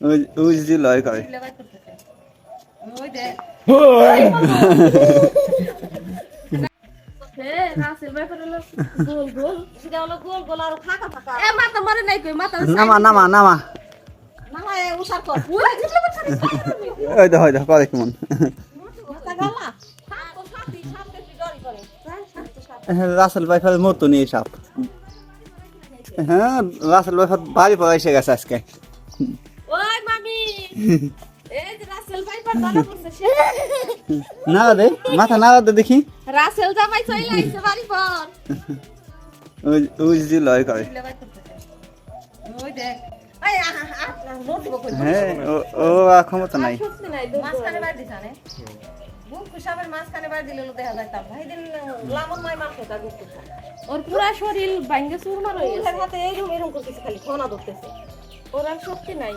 ওই ওই যে লয় করে। লেবাই করতেছে ওই দে। হে রাসেল ভাই করে গোল গোল। সেটা হলো গোল গোল আর ফাঁকা ফাঁকা। এ মাথা মারে নাই কই মাথা নামা নামা নামা। হয় ওই জিতলে বাচ্চা ওই দেখো ওই দেখো করে। কেমন হ্যাঁ রাসেল ভাইফার মতো নিয়ে সাপ। হ্যাঁ রাসেল ভাইফার বাড়ি পর এসে গেছে আজকে। না দে মাথা না দে দেখি। রাসেল জামাই চলে আইছে বাড়ি পর ওই ওই যে লয় করে ওই দে এই আহা আহা নোট দিব কই? হ্যাঁ ও ও আর ক্ষমতা নাই। সত্যি নাই দুধ মাঝখানে বাড়ি দিছানে গুপ কুসাবের মাঝখানে বাড়ি দিলে দেখা যাইতাম ভাই দিন লামন মাই মার ওর পুরা শরীর ভাঙ্গে চুরমার হয়ে গেছে। হাতে এইরকম এরকম করতেছে খালি খনা ধরতেছে। ওর আর শক্তি নাই।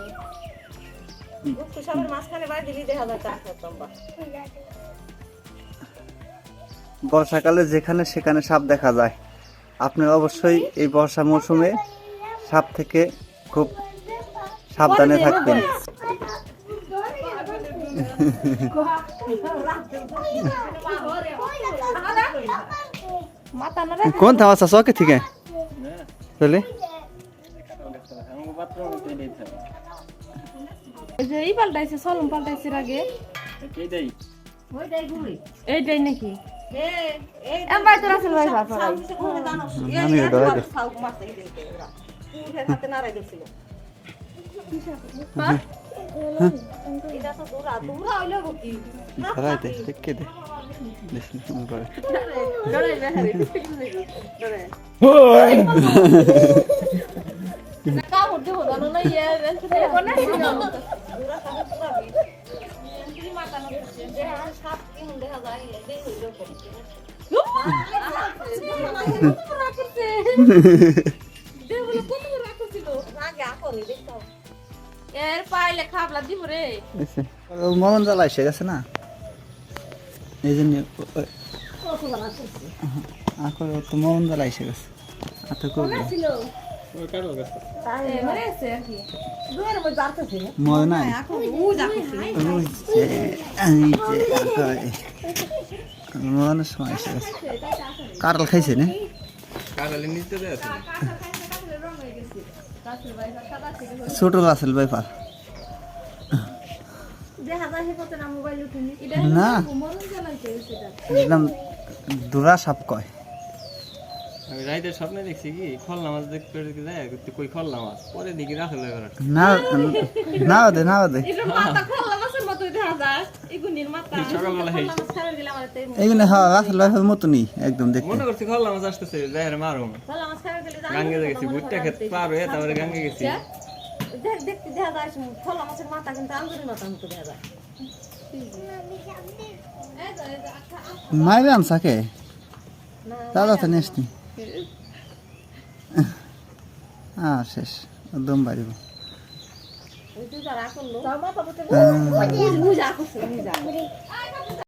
মাঝখানে বাড়ি দিলে দেখা বর্ষাকালে যেখানে সেখানে সাপ দেখা যায়। আপনি অবশ্যই এই বর্ষা মৌসুমে সাপ থেকে খুব সাবধানে থাকবেন। কোন থামা চকে থেকে তাহলে এই যে এই পাল্টাইছে সলম পাল্টাইছে আগে ওই দেই গুলি। এইটাই নাকি? এবার ভাই আমি ডরাই একবার দে। সাউন্ড মারতে এই দিকে ওরা উঠের হাতে নাড়াই দিছিল এটা তো দূরা দূরা হইল কি ধরাই দে দেখে দে দেখি কেমন করে ডরাই বেহারি ডরাই না কামড় দেবো জানো না ইয়ে রেন্টে কোনে দূরা সাথে পুরা ভিড় মাথা না দেখা সাপ কেমন দেখা যায় দেই হইল আগে আপনি দেখতাম এর পাইলে খাবলা দিব রে এসে। ও মরণ জ্বালা এসে গেছে না এই জন্য মরণ জ্বালা এসে গেছে আতে করবে ছিল এ মরে আছে আর কি দুয়ের মধ্যে যাচ্ছে মরে নাই এখন উ যাচ্ছে ওই যে, এই যে, আগে। মরণের সময় এসে খাইছে না ছোট সে কত না একদম দুরা সাপ কয় আমি রাইতের স্বপ্নে দেখছি কি খলনা মাছ দেখতে যায় তুই কই খলনা মাছ পরে দেখি রাখে লয় বেড়াট না না দে না দে। খোলা যায় এইগুলো হ্যাঁ রাসেল মতনই একদম দেখতে। মনে করছি খলনা মাছ আসতেছে যাই মারো গাঙ্গে গেছি ভুট্টা খেত পার হয়ে তারপরে গাঙ্গে গেছি। দেখ দেখতে দেখা যায় ফলা মাছের মাথা কিন্তু আঙ্গুরের মাথা মতো দেখা যায়। মাইবে আনসাকে দাদা তো নেসনি হ্যাঁ শেষ একদম বাড়িব মাথা